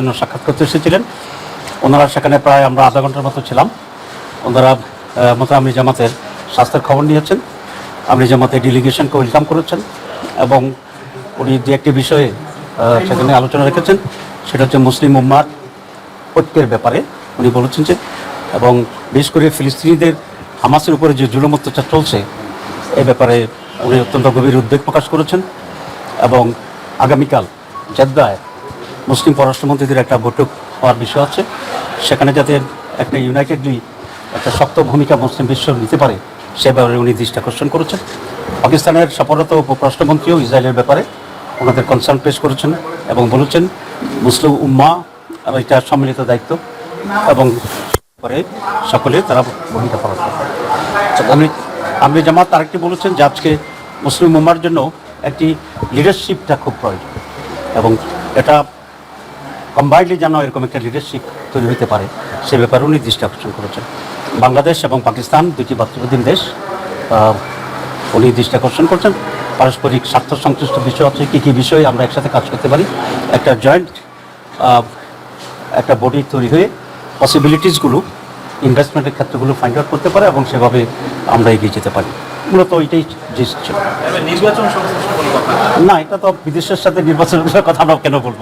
জন্য সাক্ষাৎ করতে এসেছিলেন। ওনারা সেখানে প্রায় আমরা আধা ঘণ্টার মতো ছিলাম। ওনারা মতো আমি জামাতের স্বাস্থ্যের খবর নিয়েছেন। আপনি জামাতে ডেলিগেশনকে ওয়েলকাম করেছেন এবং উনি যে একটি বিষয়ে সেখানে আলোচনা রেখেছেন, সেটা হচ্ছে মুসলিম উম্মার ঐক্যের ব্যাপারে উনি বলেছেন যে, এবং বিশেষ করে ফিলিস্তিনিদের হামাসের উপরে যে জুলুম অত্যাচার চলছে, এ ব্যাপারে উনি অত্যন্ত গভীর উদ্বেগ প্রকাশ করেছেন এবং আগামীকাল জেদ্দায় মুসলিম পররাষ্ট্রমন্ত্রীদের একটা বৈঠক হওয়ার বিষয় আছে সেখানে যাতে একটা ইউনাইটেডলি একটা শক্ত ভূমিকা মুসলিম বিশ্ব নিতে পারে, সে ব্যাপারে উনি দৃষ্টি আকর্ষণ করেছেন। পাকিস্তানের সফররত উপরাষ্ট্রমন্ত্রীও ইসরায়েলের ব্যাপারে ওনাদের কনসার্ন পেশ করেছেন এবং বলেছেন, মুসলিম উম্মা এটা সম্মিলিত দায়িত্ব এবং পরে সকলে তারা ভূমিকা পালন করবে। আমি আমি জামাত আরেকটি বলেছেন যে আজকে মুসলিম উম্মার জন্য একটি লিডারশিপটা খুব প্রয়োজন এবং এটা কম্বাইন্ডলি যেন এরকম একটা লিডারশিপ তৈরি হতে পারে সে ব্যাপারে উনি দৃষ্টি আকর্ষণ করেছেন। বাংলাদেশ এবং পাকিস্তান দুটি বাস্তবাধীন দেশ উনি দৃষ্টি আকর্ষণ করছেন। পারস্পরিক স্বার্থ সংশ্লিষ্ট বিষয় আছে কী কী বিষয়ে আমরা একসাথে কাজ করতে পারি। একটা জয়েন্ট একটা বডি তৈরি হয়ে পসিবিলিটিসগুলো ইনভেস্টমেন্টের ক্ষেত্রগুলো ফাইন্ড আউট করতে পারে এবং সেভাবে আমরা এগিয়ে যেতে পারি। মূলত ওইটাই জিনিস ছিল। এবার নির্বাচন সংশ্লিষ্ট কোনো কথা? না এটা তো বিদেশের সাথে নির্বাচনের কথা আমরা কেন বলব?